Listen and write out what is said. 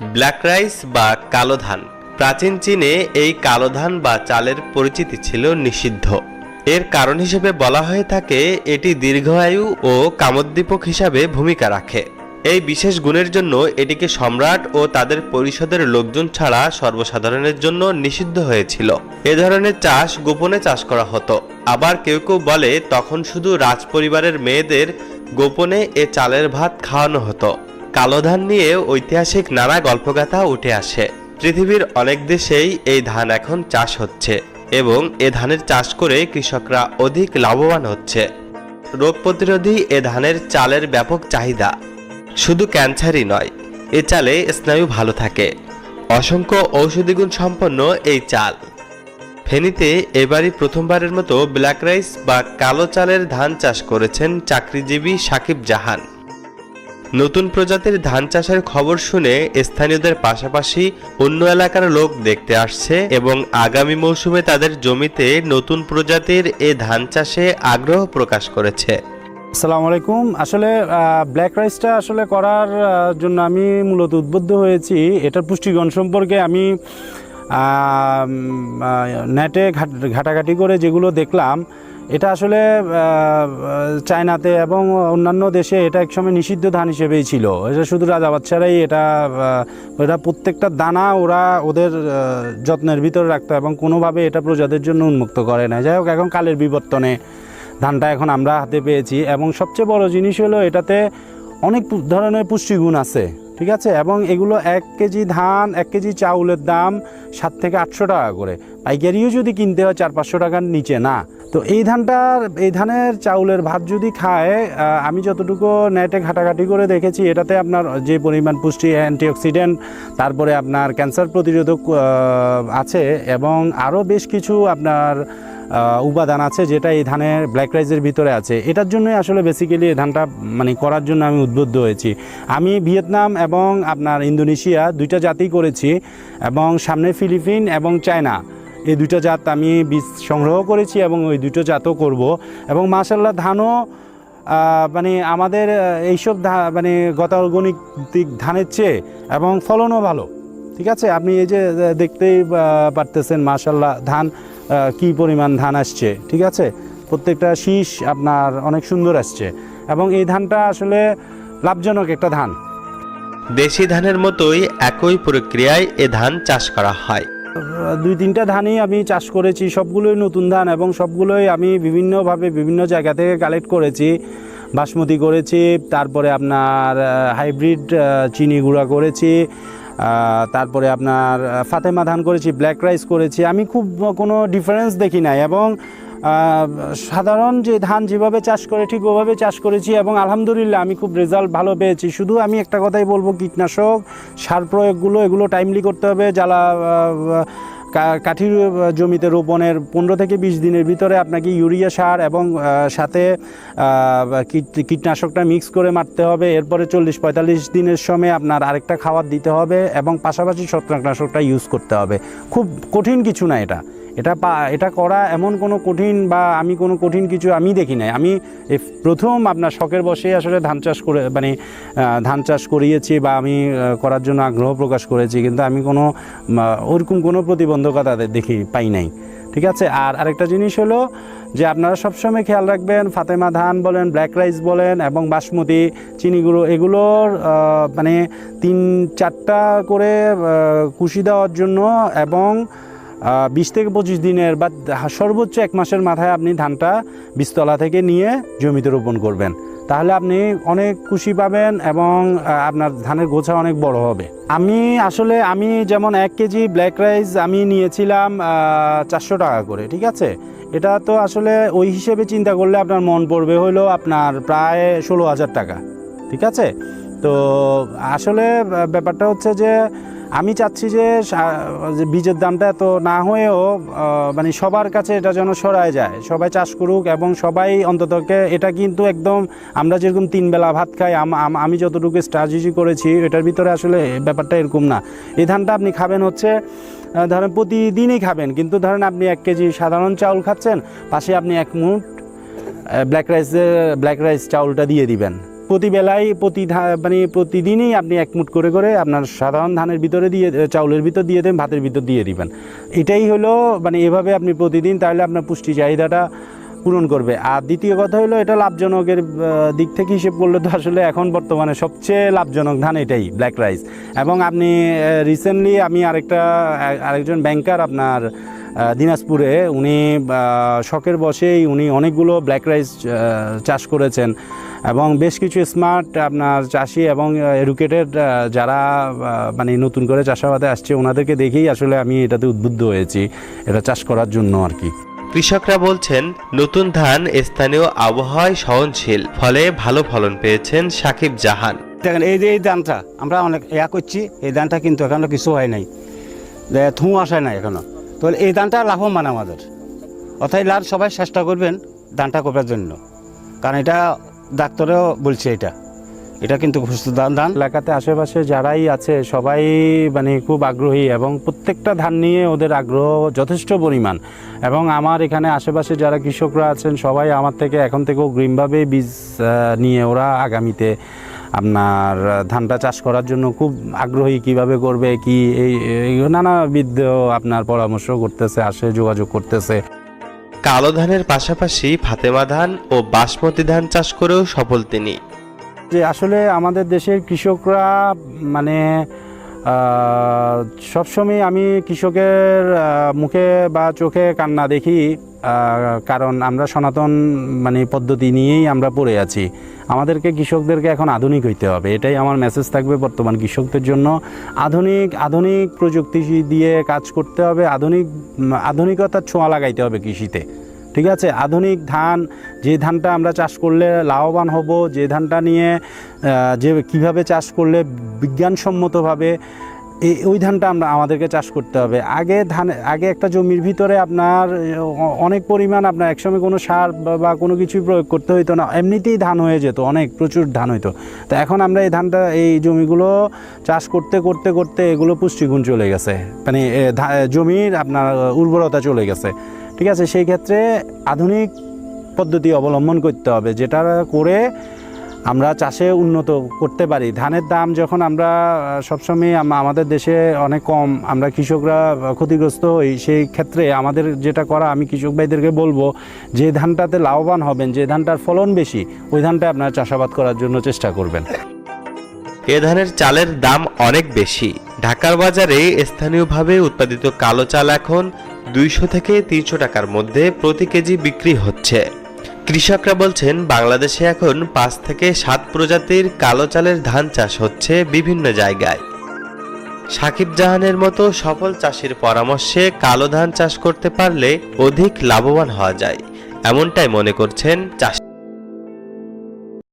Black rice বা কালো ধান। প্রাচীন চীনে এই কালো ধান বা চালের পরিচিতি ছিল নিষিদ্ধ। এর কারণ হিসেবে বলা হয়ে থাকে, এটি দীর্ঘায়ু ও কামোদ্দীপক হিসাবে ভূমিকা রাখে। এই বিশেষ গুণের জন্য এটিকে সম্রাট ও তাদের পরিষদের লোকজন ছাড়া সর্বসাধারণের জন্য নিষিদ্ধ হয়েছিল। এ ধরনের চাষ গোপনে চাষ করা হতো। আবার কেউ কেউ বলে, তখন শুধু রাজপরিবারের মেয়েদের গোপনে এ চালের ভাত খাওয়ানো হতো। কালো ধান নিয়ে ঐতিহাসিক নানা গল্পগাথা উঠে আসে। পৃথিবীর অনেক দেশেই এই ধান এখন চাষ হচ্ছে এবং এ ধানের চাষ করে কৃষকরা অধিক লাভবান হচ্ছে। রোগ প্রতিরোধী এ ধানের চালের ব্যাপক চাহিদা। শুধু ক্যান্সারই নয়, এ চালে স্নায়ু ভালো থাকে। অসংখ্য ঔষধিগুণ সম্পন্ন এই চাল। ফেনীতে এবারই প্রথমবারের মতো ব্ল্যাক রাইস বা কালো চালের ধান চাষ করেছেন চাকরিজীবী সাকিব জাহান। নতুন প্রজাতির ধান চাষের খবর শুনে স্থানীয়দের পাশাপাশি অন্য এলাকার লোক দেখতে আসছে এবং আগামী মৌসুমে তাদের জমিতে নতুন প্রজাতির এ ধান চাষে আগ্রহ প্রকাশ করেছে। আসসালামু আলাইকুম। আসলে ব্ল্যাক রাইসটা আসলে করার জন্য আমি মূলত উদ্বুদ্ধ হয়েছি। এটার পুষ্টিগুণ সম্পর্কে আমি নেটে ঘাট- ঘাটাঘাটি করে যেগুলো দেখলাম এটা আসলে চায়নাতে এবং অন্যান্য দেশে এটা একসময় নিষিদ্ধ ধান হিসেবেই ছিল। এটা শুধু রাজা বাচ্চারাই এটা এটা প্রত্যেকটা দানা ওরা ওদের যত্নের ভিতরে রাখতো এবং কোনোভাবে এটা প্রজাদের জন্য উন্মুক্ত করে না যাই হোক, এখন কালের বিবর্তনে ধানটা এখন আমরা হাতে পেয়েছি এবং সবচেয়ে বড় জিনিস হলো এটাতে অনেক ধরনের পুষ্টিগুণ আছে, ঠিক আছে? এবং এগুলো এক কেজি ধান, এক কেজি চাউলের দাম সাত থেকে আটশো টাকা করে। পাইকারিও যদি কিনতে হয় চার পাঁচশো টাকার নিচে, না। তো এই ধানটার, এই ধানের চাউলের ভাত যদি খায় আমি যতটুকু নেটে ঘাটাঘাটি করে দেখেছি, এটাতে আপনার যে পরিমাণ পুষ্টি অ্যান্টিঅক্সিডেন্ট তারপরে আপনার ক্যান্সার প্রতিরোধক আছে এবং আরও বেশ কিছু আপনার উপাদান আছে যেটা এই ধানের ব্ল্যাক রাইসের ভিতরে আছে। এটার জন্যই আসলে বেসিক্যালি এই ধানটা মানে করার জন্য আমি উদ্বুদ্ধ হয়েছি। আমি ভিয়েতনাম এবং আপনার ইন্দোনেশিয়া দুইটা জাতি করেছি এবং সামনে ফিলিপিন এবং চায়না। এই দুটো জাত আমি বীজ সংগ্রহ করেছি এবং ওই দুটো জাতও করব। এবং মাসাল্লাহ ধানও মানে আমাদের এইসব মানে গতানুগণিক ধানের চেয়ে এবং ফলনও ভালো। ঠিক আছে? আপনি এই যে দেখতেই পারতেছেন মাশাল্লাহ ধান কি পরিমাণ ধান আসছে। ঠিক আছে? প্রত্যেকটা শীষ আপনার অনেক সুন্দর আসছে। এবং এই ধানটা আসলে লাভজনক একটা ধান। দেশি ধানের মতোই একই প্রক্রিয়ায় এ ধান চাষ করা হয়। দুই তিনটা ধানই আমি চাষ করেছি, সবগুলোই নতুন ধান এবং সবগুলোই আমি বিভিন্নভাবে বিভিন্ন জায়গা থেকে কালেক্ট করেছি। বাসমতি করেছি, তারপরে আপনার হাইব্রিড চিনি গুঁড়া করেছি তারপরে আপনার ফাতেমা ধান করেছি ব্ল্যাক রাইস করেছি। আমি খুব কোনো ডিফারেন্স দেখি নাই এবং সাধারণ যে ধান যেভাবে চাষ করে, ঠিক ওভাবে চাষ করেছি এবং আলহামদুলিল্লাহ আমি খুব রেজাল্ট ভালো পেয়েছি। শুধু আমি একটা কথাই বলব, কীটনাশক, সার প্রয়োগগুলো এগুলো টাইমলি করতে হবে। জ্বালা কাঠির জমিতে রোপণের পনেরো থেকে বিশ দিনের ভিতরে আপনাকে ইউরিয়া সার এবং সাথে কীট- কীটনাশকটা মিক্স করে মারতে হবে। এরপরে চল্লিশ পঁয়তাল্লিশ দিনের সময় আপনার আরেকটা খাবার দিতে হবে এবং পাশাপাশি ছত্রাকনাশকটা ইউজ করতে হবে। খুব কঠিন কিছু না এটা। এটা পা, এটা করা এমন কোনো কঠিন বা আমি কোনো কঠিন কিছু আমি দেখি নাই। আমি প্রথম আপনার শখের বসে আসলে ধান চাষ করে মানে ধান চাষ করিয়েছি বা আমি করার জন্য আগ্রহ প্রকাশ করেছি, কিন্তু আমি কোনো ওরকম কোনো প্রতিবন্ধকতা দেখি পাই নাই। ঠিক আছে? আর আরেকটা জিনিস হলো যে আপনারা সবসময় খেয়াল রাখবেন, ফাতেমা ধান বলেন ব্ল্যাক রাইস বলেন এবং বাসমতি চিনি গুঁড়ো এগুলোর মানে তিন, চারটা করে কুশি দেওয়ার জন্য এবং বিশ থেকে পঁচিশ দিনের বা সর্বোচ্চ এক মাসের মাথায় আপনি ধানটা বীজতলা থেকে নিয়ে জমিতে রোপণ করবেন। তাহলে আপনি অনেক খুশি পাবেন এবং আপনার ধানের গোছা অনেক বড় হবে। আমি আসলে, আমি যেমন এক কেজি ব্ল্যাক রাইস আমি নিয়েছিলাম চারশো টাকা করে, ঠিক আছে? এটা তো আসলে ওই হিসেবে চিন্তা করলে আপনার মন পড়বে হলো আপনার প্রায় ষোলো হাজার টাকা, ঠিক আছে? তো আসলে ব্যাপারটা হচ্ছে যে আমি চাচ্ছি যে বীজের দামটা এত না হয়েও মানে সবার কাছে এটা যেন সরায় যায়। সবাই চাষ করুক এবং সবাই অন্ততকে এটা কিন্তু একদম আমরা যেরকম তিন বেলা ভাত খাই, আমি যতটুকু স্ট্র্যাটেজি করেছি, এটার ভিতরে আসলে ব্যাপারটা এরকম না। এই ধানটা আপনি খাবেন হচ্ছে ধরেন প্রতিদিনই খাবেন, কিন্তু ধরেন আপনি এক কেজি সাধারণ চাউল খাচ্ছেন, পাশে আপনি এক মুঠ ব্ল্যাক রাইসের ব্ল্যাক রাইস চাউলটা দিয়ে দিবেন। প্রতি বেলায় প্রতি মানে প্রতিদিনই আপনি এক মুঠ করে করে আপনার সাধারণ ধানের ভিতরে দিয়ে, চাউলের ভিতর দিয়ে দেন, ভাতের ভিতর দিয়ে দিবেন। এটাই হলো মানে এভাবে আপনি প্রতিদিন তাহলে আপনার পুষ্টি চাহিদাটা পূরণ করবে। আর দ্বিতীয় কথা হলো, এটা লাভজনকের দিক থেকে হিসেব করলে তো আসলে এখন বর্তমানে সবচেয়ে লাভজনক ধান এটাই ব্ল্যাক রাইস এবং আপনি রিসেন্টলি আমি আরেকটা আরেকজন ব্যাংকার আপনার দিনাজপুরে উনি শখের বসেই উনি অনেকগুলো ব্ল্যাক রাইস চাষ করেছেন এবং বেশ কিছু স্মার্ট আপনার চাষি এবং এডুকেটেড যারা মানে নতুন করে চাষাবাদে আসছে ওনাদেরকে দেখেই আসলে আমি এটাতে উদ্বুদ্ধ হয়েছি এটা চাষ করার জন্য আর কি। কৃষকরা বলছেন নতুন ধান স্থানীয় আবহাওয়ায় সহনশীল ফলে ভালো ফলন পেয়েছেন সাকিব জাহান। দেখেন এই যে এই ধানটা আমরা অনেক ইয়া করছি এই ধানটা কিন্তু এখনও কিছু হয় নাই। যে থু আসে নাই এখনও। তো এই ধানটা লাভবান আমাদের। অর্থাৎ লাল সবাই চেষ্টা করবেন ধানটা করার জন্য। কারণ এটা ডাক্তারেও বলছে এটা। এটা কিন্তু ধান ধান এলাকাতে আশেপাশে যারাই আছে, সবাই মানে খুব আগ্রহী এবং প্রত্যেকটা ধান নিয়ে ওদের আগ্রহ যথেষ্ট পরিমাণ। এবং আমার এখানে আশেপাশে যারা কৃষকরা আছেন, সবাই আমার থেকে এখন থেকেও গ্রিমভাবে বীজ নিয়ে ওরা আগামীতে আপনার ধানটা চাষ করার জন্য খুব আগ্রহী কীভাবে করবে কি এই নানাবিধ আপনার পরামর্শ করতেছে আসে যোগাযোগ করতেছে। কালো ধানের পাশাপাশি ফাতেমা ধান ও বাসমতি ধান চাষ করেও সফল তিনি। যে আসলে আমাদের দেশের কৃষকরা মানে সবসময় আমি কৃষকের মুখে বা চোখে কান্না দেখি কারণ আমরা সনাতন মানে পদ্ধতি নিয়েই আমরা পড়ে আছি। আমাদেরকে, কৃষকদেরকে এখন আধুনিক হইতে হবে, এটাই আমার মেসেজ থাকবে বর্তমান কৃষকদের জন্য। আধুনিক আধুনিক প্রযুক্তি দিয়ে কাজ করতে হবে, আধুনিক, আধুনিকতার ছোঁয়া লাগাইতে হবে কৃষিতে। ঠিক আছে? আধুনিক ধান, যে ধানটা আমরা চাষ করলে লাভবান হব, যে ধানটা নিয়ে যে কীভাবে চাষ করলে বিজ্ঞানসম্মতভাবে এই ওই ধানটা আমরা আমাদেরকে চাষ করতে হবে। আগে ধান, আগে একটা জমির ভিতরে আপনার অনেক পরিমাণ আপনার একসময় কোনো সার বা- কোনো কিছুই প্রয়োগ করতে হইতো না। এমনিতেই ধান হয়ে যেত, অনেক, প্রচুর ধান হইতো। তো এখন আমরা এই ধানটা, এই জমিগুলো চাষ করতে করতে করতে এগুলো পুষ্টিগুণ চলে গেছে। মানে জমির আপনার উর্বরতা চলে গেছে। ঠিক আছে, সেই ক্ষেত্রে আধুনিক পদ্ধতি অবলম্বন করতে হবে, যেটা করে আমরা চাষে উন্নত করতে পারি। ধানের দাম যখন আমরা সবসময় আমাদের দেশে অনেক কম, আমরা কৃষকরা ক্ষতিগ্রস্ত হই, সেই ক্ষেত্রে আমাদের যেটা করা, আমি কৃষক ভাইদেরকে বলব, যে ধানটাতে লাভবান হবেন, যে ধানটার ফলন বেশি, ওই ধানটা আপনারা চাষাবাদ করার জন্য চেষ্টা করবেন। এ ধানের চালের দাম অনেক বেশি। ঢাকার বাজারে স্থানীয়ভাবে উৎপাদিত কালো চাল এখন দুইশো থেকে তিনশো টাকার মধ্যে প্রতি কেজি বিক্রি হচ্ছে। কৃষকরা বলছেন, বাংলাদেশে এখন পাঁচ থেকে সাত প্রজাতির কালো চালের ধান চাষ হচ্ছে বিভিন্ন জায়গায়। সাকিব জাহানের মতো সফল চাষির পরামর্শে কালো ধান চাষ করতে পারলে অধিক লাভবান হওয়া যায়, এমনটাই মনে করছেন চাষি।